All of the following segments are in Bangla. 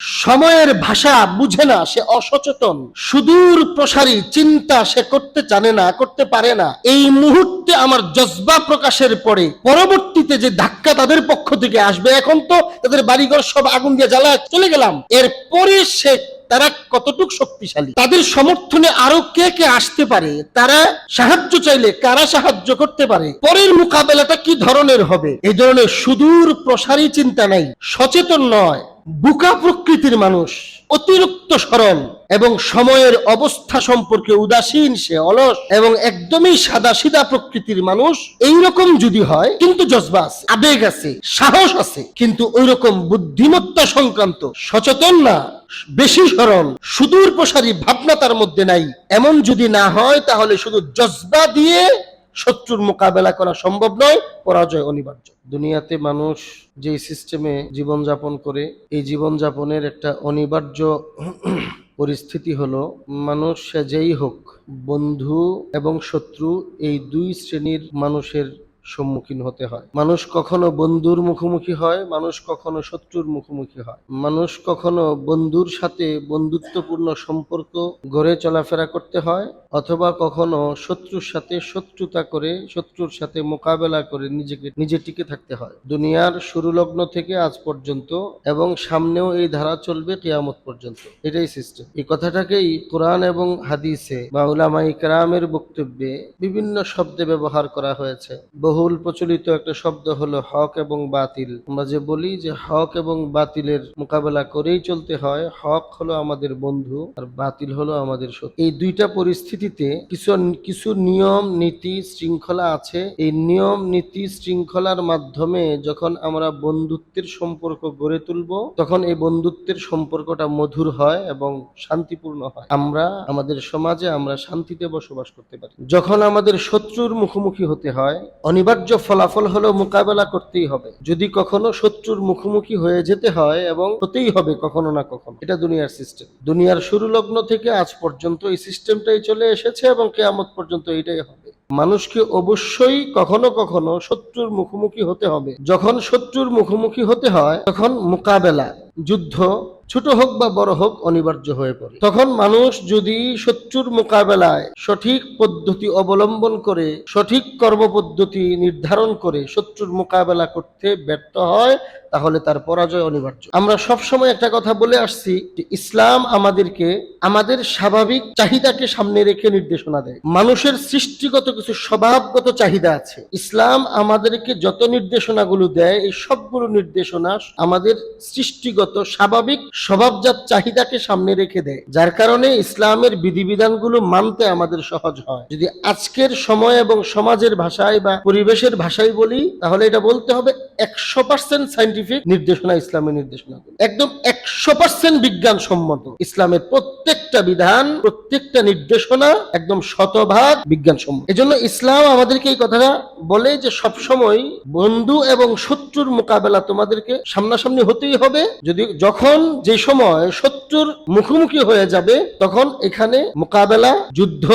সময়ের ভাষা বুঝে না, সে অসচেতন। সুদূর প্রসারী চিন্তা সে করতে জানে না, করতে পারে না। এই মুহূর্তে আমার জজবা প্রকাশের পরে পরবর্তীতে যে ধাক্কা তাদের পক্ষ থেকে আসবে, এখন তো তাদের বাড়িঘর সব আগুন দিয়ে জ্বালায় চলে গেলাম। এরপরে সে তারা কতটুক শক্তিশালী? তাদের সমর্থনে আরও কে কে আসতে পারে? তারা সাহায্য চাইলে কারা সাহায্য করতে পারে? পরের মোকাবেলাটা কি ধরনের হবে? এই ধরনের সুদূর প্রসারী চিন্তা নাই, সচেতন নয়। বুকা প্রকৃতির মানুষ, অতিরিক্ত স্মরণ এবং সময়ের অবস্থা সম্পর্কে উদাসীন সে অলস এবং একদমই সাদা সিধা প্রকৃতির মানুষ এই রকম যদি হয়, কিন্তু জজবা আছে, আবেগ আছে, সাহস আছে, কিন্তু ওই রকম বুদ্ধিমত্তা সংক্রান্ত সচেতন না, বেশি স্মরণ সুদূর প্রসারী ভাবনা তার মধ্যে নাই। এমন যদি না হয়, তাহলে শুধু জজবা দিয়ে শত্রুর মোকাবেলা করা সম্ভব নয়, পরাজয় অনিবার্য। দুনিয়াতে মানুষ যে সিস্টেমে জীবনযাপন করে, এই জীবনযাপনের একটা অনিবার্য পরিস্থিতি হলো, মানুষ যেই হোক, বন্ধু এবং শত্রু এই দুই শ্রেণির মানুষের সম্মুখীন হতে হয়। মানুষ কখনো বন্ধুর মুখোমুখি হয়, মানুষ কখনো শত্রুর মুখোমুখি হয়। মানুষ কখনো বন্ধুর সাথে বন্ধুত্বপূর্ণ সম্পর্ক গড়ে চলাফেরা করতে হয়, অথবা কখনো শত্রুর সাথে শত্রুতা করে, শত্রুর সাথে মোকাবেলা করে নিজেকে নিজে টিকে থাকতে হয়। দুনিয়ার শুরু লগ্ন থেকে আজ পর্যন্ত এবং সামনেও এই ধারা চলবে কিয়ামত পর্যন্ত। এটাই সিস্টেম। এই কথাটাকেই কোরআন এবং হাদিসে বা উলামাই কেরামের বক্তব্যে বিভিন্ন শব্দে ব্যবহার করা হয়েছে। বহুল প্রচলিত একটা শব্দ হলো হক এবং বাতিল। আমরা যে বলি যে হক এবং বাতিলের মোকাবেলা করেই চলতে হয়, হক হলো আমাদের বন্ধু আর বাতিল হলো আমাদের এই দুইটা পরিস্থিতিতে কিছু কিছু নিয়ম, নীতি, শৃঙ্খলা আছে। এই নিয়ম, নীতি, শৃঙ্খলার মাধ্যমে যখন আমরা বন্ধুত্বের সম্পর্ক গড়ে তুলব, তখন এই বন্ধুত্বের সম্পর্কটা মধুর হয় এবং শান্তিপূর্ণ হয়। আমরা, আমাদের সমাজে আমরা শান্তিতে বসবাস করতে পারি। যখন আমাদের শত্রুর মুখোমুখি হতে হয়, অনিবার্য ফলাফল হলো মোকাবেলা করতেই হবে। যদি কখনো শত্রুর মুখোমুখি হয়ে যেতে হয় এবং হতেই হবে কখনো না কখনো। এটা দুনিয়ার সিস্টেম দুনিয়ার শুরু লগ্ন থেকে আজ পর্যন্ত এই সিস্টেমটাই চলে এসেছে এবং কেয়ামত পর্যন্ত এটাই হবে। মানুষকে অবশ্যই কখনো কখনো শত্রুর মুখোমুখি হতে হবে। যখন শত্রুর মুখোমুখি হতে হয়, তখন মোকাবেলা, যুদ্ধ ছোট হোক বা বড় হোক অনিবার্য হয়ে পড়ে। তখন মানুষ যদি শত্রুর মোকাবেলায় সঠিক পদ্ধতি অবলম্বন করে, সঠিক কর্মপদ্ধতি নির্ধারণ করে শত্রুর মোকাবেলা করতে ব্যর্থ হয়, তাহলে তার পরাজয় অনিবার্য। আমরা সব সময় একটা কথা বলে আসছি যে ইসলাম আমাদেরকে আমাদের স্বাভাবিক চাহিদাকে সামনে রেখে নির্দেশনা দেয়। মানুষের সৃষ্টিগত কিছু স্বভাবগত চাহিদা আছে। ইসলাম আমাদেরকে যত নির্দেশনাগুলো দেয়, এই সবগুলো নির্দেশনা আমাদের সৃষ্টিগত স্বাভাবিক স্বভাবজাত চাহিদাকে সামনে রেখে দেয়, যার কারণে ইসলামের বিধিবিধানগুলো মানতে আমাদের সহজ হয়। যদি আজকের সময় এবং সমাজের ভাষায় বা পরিবেশের ভাষায় বলি, তাহলে এটা বলতে হবে একশো পার্সেন্ট সাইন্টিফিক নির্দেশনা, ইসলামের নির্দেশনা। একদম একশো পার্সেন্ট বিজ্ঞানসম্মত। ইসলামের প্রত্যেকটা বিধান, প্রত্যেকটা নির্দেশনা একদম শতভাগ বিজ্ঞানসম্মত। এজন্য ইসলাম আমাদেরকে এই কথাটা বলে যে সবসময় বন্ধু এবং শত্রুর মোকাবেলা তোমাদেরকে সামনাসামনি হতেই হবে। যদি যখন যে সময় শত্রুর মুখোমুখি হয়ে যাবে, তখন এখানে মোকাবেলা, যুদ্ধ,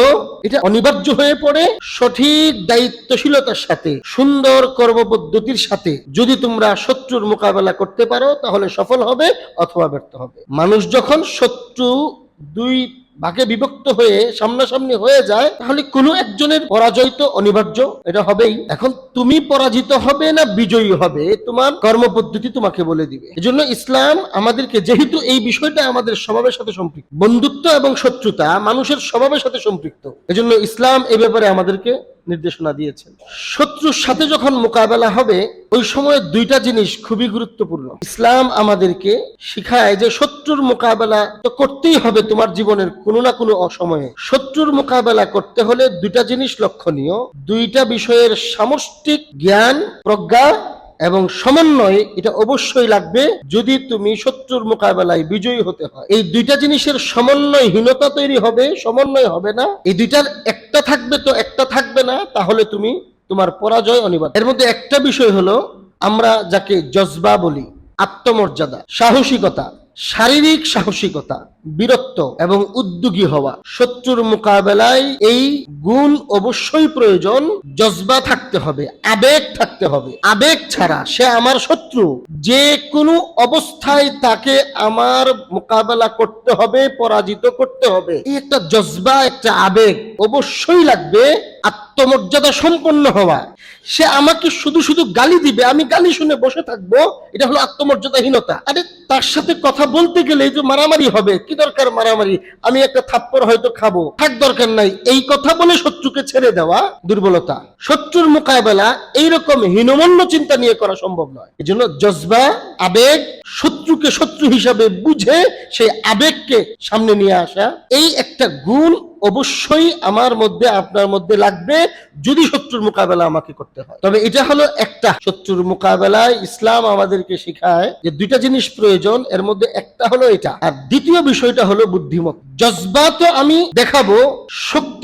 এটা অনিবার্য হয়ে পড়ে। সঠিক দায়িত্বশীলতার সাথে, সুন্দর কর্মপদ্ধতির সাথে যদি তোমরা শত্রুর মোকাবেলা করতে পারো, তাহলে সফল হবে অথবা ব্যর্থ হবে। মানুষ যখন শত্রু দুই ভাগে বিভক্ত হয়ে সামনাসামনি হয়ে যায়, তাহলে কোনো একজনের পরাজয় তো অনিবার্য এটা হবেই। এখন তুমি পরাজিত হবে না বিজয়ী হবে তোমার কর্মপদ্ধতি তোমাকে বলে দিবে। এজন্য ইসলাম আমাদেরকে যেহেতু এই বিষয়টা আমাদের স্বভাবের সাথে সম্পৃক্ত, বন্ধুত্ব এবং শত্রুতা মানুষের স্বভাবের সাথে সম্পৃক্ত, এজন্য ইসলাম এ ব্যাপারে আমাদেরকে নির্দেশনা দিয়েছেন। শত্রুর সাথে যখন মোকাবেলা হবে, ওই সময় দুইটা জিনিস খুবই গুরুত্বপূর্ণ। ইসলাম আমাদেরকে শিখায় যে শত্রুর মোকাবেলা তো করতেই হবে তোমার জীবনের কোনো না কোনো অসময়ে। শত্রুর মোকাবেলা করতে হলে দুইটা জিনিস লক্ষণীয়। দুইটা বিষয়ের সামষ্টিক জ্ঞান, প্রজ্ঞা এবং সমন্বয় এটা অবশ্যই লাগবে যদি তুমি শত্রুর মোকাবেলায় বিজয়ী হতে হয়। এই দুইটা জিনিসের সমন্বয়হীনতা তৈরি হবে, সমন্বয় হবে না। এই দুইটার একটা থাকবে তো একটা থাকবে না, তাহলে তুমি তোমার পরাজয় অনিবার্য। এর মধ্যে একটা বিষয় হলো, আমরা যাকে জজবা বলি, আত্মমর্যাদা, সাহসিকতা, শারীরিক সাহসিকতা, বীরত্ব। এবং উদ্যোগী হওয়া। শত্রুর মোকাবেলায় এই গুণ অবশ্যই প্রয়োজন। জজবা থাকতে হবে, আবেগ থাকতে হবে। আবেগ ছাড়া সে আমার শত্রু। যে কোনো অবস্থায় তাকে আমার মোকাবেলা করতে হবে, পরাজিত করতে হবে। এই একটা জজবা, একটা আবেগ অবশ্যই লাগবে। আত্মমর্যাদা সম্পন্ন হওয়া। সে আমাকে শুধু শুধু গালি দিবে, আমি গালি শুনে বসে থাকব, এটা হলো আত্মমর্যাদাহীনতা। আরে তার সাথে কথা বলতে গেলে যে মারামারি হবে, কি দরকার মারামারি? আমি একটা থাপ্পড় হয়তো খাব। থাক, দরকার নাই। এই কথা বলে শত্রুকে ছেড়ে দেওয়া দুর্বলতা। শত্রুর মোকাবেলা এইরকম হীনমন্য চিন্তা নিয়ে করা সম্ভব নয়। এই জন্য জজবা, আবেগ শত্রুকে শত্রু হিসাবে বুঝে সেই আবেগকে সামনে নিয়ে আসা, এই একটা গুণ অবশ্যই আমার মধ্যে, আপনার মধ্যে লাগবে যদি শত্রুর মোকাবেলা আমাকে করতে হয়। তবে এটা হলো একটা শত্রুর মোকাবেলায় ইসলাম আমাদেরকে শেখায় যে দুইটা জিনিস প্রয়োজন, এর মধ্যে একটা হলো এটা। আর দ্বিতীয় বিষয়টা হলো বুদ্ধিমত জজবা তো আমি দেখাবো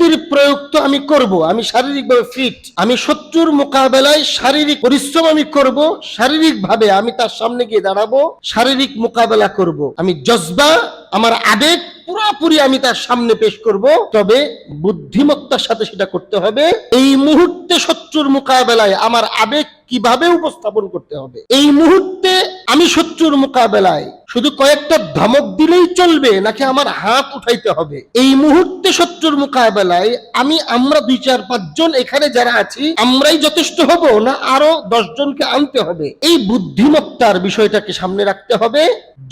শক্তির প্রয়োগ তো আমি করব, আমি শারীরিকভাবে ফিট আমি শত্রুর মোকাবেলায় শারীরিক পরিশ্রম আমি করব শারীরিক ভাবে আমি তার সামনে গিয়ে দাঁড়াবো, শারীরিক মোকাবেলা করব। আমি জজবা, আমার আবেগ পুরোপুরি আমি তার সামনে পেশ করব, তবে বুদ্ধিমত্তার সাথে সেটা করতে হবে। এই মুহূর্তে শত্রুর মোকাবেলায় আমার আবেগ কীভাবে উপস্থাপন করতে হবে? এই মুহূর্তে আমি শত্রুর মোকাবেলায় শুধু কয়েকটা ধমক দিলেই চলবে, নাকি আমার হাত উঠাইতে হবে? এই মুহূর্তে শত্রুর মোকাবেলায় আমি, আমরা দুই, চার পাঁচজন এখানে যারা আছি, আমরাই যথেষ্ট হব না আরও জনকে আনতে হবে? এই বুদ্ধিমত্তার বিষয়টাকে সামনে রাখতে হবে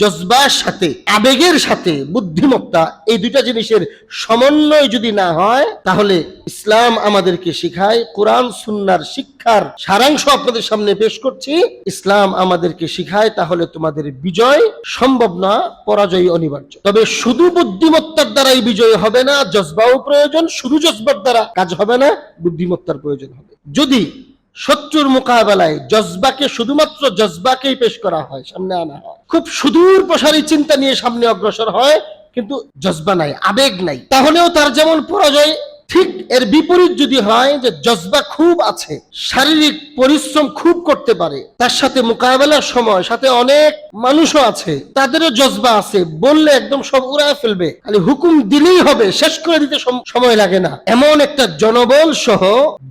জজবার সাথে, আবেগের সাথে বুদ্ধিমত্তা। এই দুইটা জিনিসের সমন্বয় যদি না হয়, তাহলে ইসলাম আমাদেরকে শিখায়, কোরআন, সুন্নার শিক্ষার সারাংশ আপনাদের সামনে পেশ করছি। ইসলাম আমাদেরকে শিখায় তাহলে তোমাদের বিজয় সম্ভব না, পরাজয় অনিবার্য। তবে শুধু বুদ্ধিমত্তার দ্বারাই বিজয় হবে না, জজবাও প্রয়োজন, শুধু জজবার দ্বারা কাজ হবে না, বুদ্ধিমত্তার প্রয়োজন হবে। যদি শত্রুর মোকাবেলায় জজবাকে শুধুমাত্র জজবাকেই পেশ করা হয়, সামনে আনা হয়, খুব সুদূর প্রসারী চিন্তা নিয়ে সামনে অগ্রসর হয়, কিন্তু জজবা নাই, আবেগ নাই, তাহলেও তার যেমন পরাজয় ঠিক এর বিপরীত যদি হয় যে জজবা খুব আছে, শারীরিক পরিশ্রম খুব করতে পারে, তার সাথে মোকাবেলার সময়, সাথে অনেক মানুষও আছে, তাদেরও জজবা আছে, বললে একদম সব উড়ায় ফেলবে, খালি হুকুম দিলেই হবে, শেষ করে দিতে সময় লাগে না। এমন একটা জনবল সহ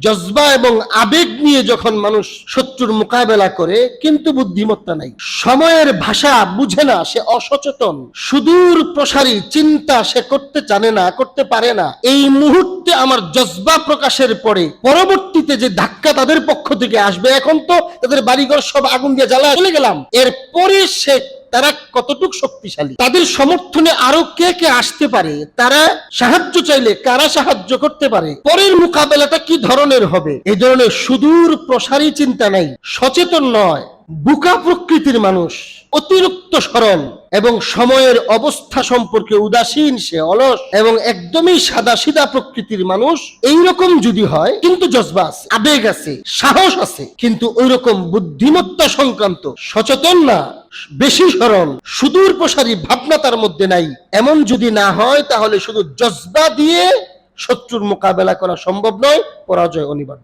জজবা এবং আবেগ নিয়ে যখন মানুষ শত্রুর মোকাবেলা করে, কিন্তু বুদ্ধিমত্তা নাই। সময়ের ভাষা বুঝে না, সে অসচেতন। সুদূর প্রসারী, চিন্তা সে করতে জানে না, করতে পারে না। এই মুহূর্তে আমার জজবা প্রকাশের পরে পরবর্তীতে যে ধাক্কা তাদের পক্ষ থেকে আসবে, এখন তো তাদের বাড়িঘর সব আগুন দিয়ে জ্বালা চলে গেলাম। এরপরে সে, তারা কতটুক শক্তিশালী? তাদের সমর্থনে আরও কে কে আসতে পারে? তারা সাহায্য চাইলে কারা সাহায্য করতে পারে? পরের মোকাবেলাটা কি ধরনের হবে? এই ধরনের সুদূর প্রসারী চিন্তা নাই, সচেতন নয়, বুকা প্রকৃতির মানুষ, অতিরিক্ত সরল। এবং সময়ের অবস্থা সম্পর্কে উদাসীন, সে অলস এবং একদমই সাদা সিধা প্রকৃতির মানুষ। এই রকম যদি হয়, কিন্তু জজবা আছে, আবেগ আছে, সাহস আছে, কিন্তু ওই রকম বুদ্ধিমত্তা সংক্রান্ত সচেতন না, বেশি সরল, সুদূর প্রসারী ভাবনা তার মধ্যে নাই। এমন যদি না হয়, তাহলে শুধু জজবা দিয়ে শত্রুর মোকাবেলা করা সম্ভব নয়, পরাজয় অনিবার্য।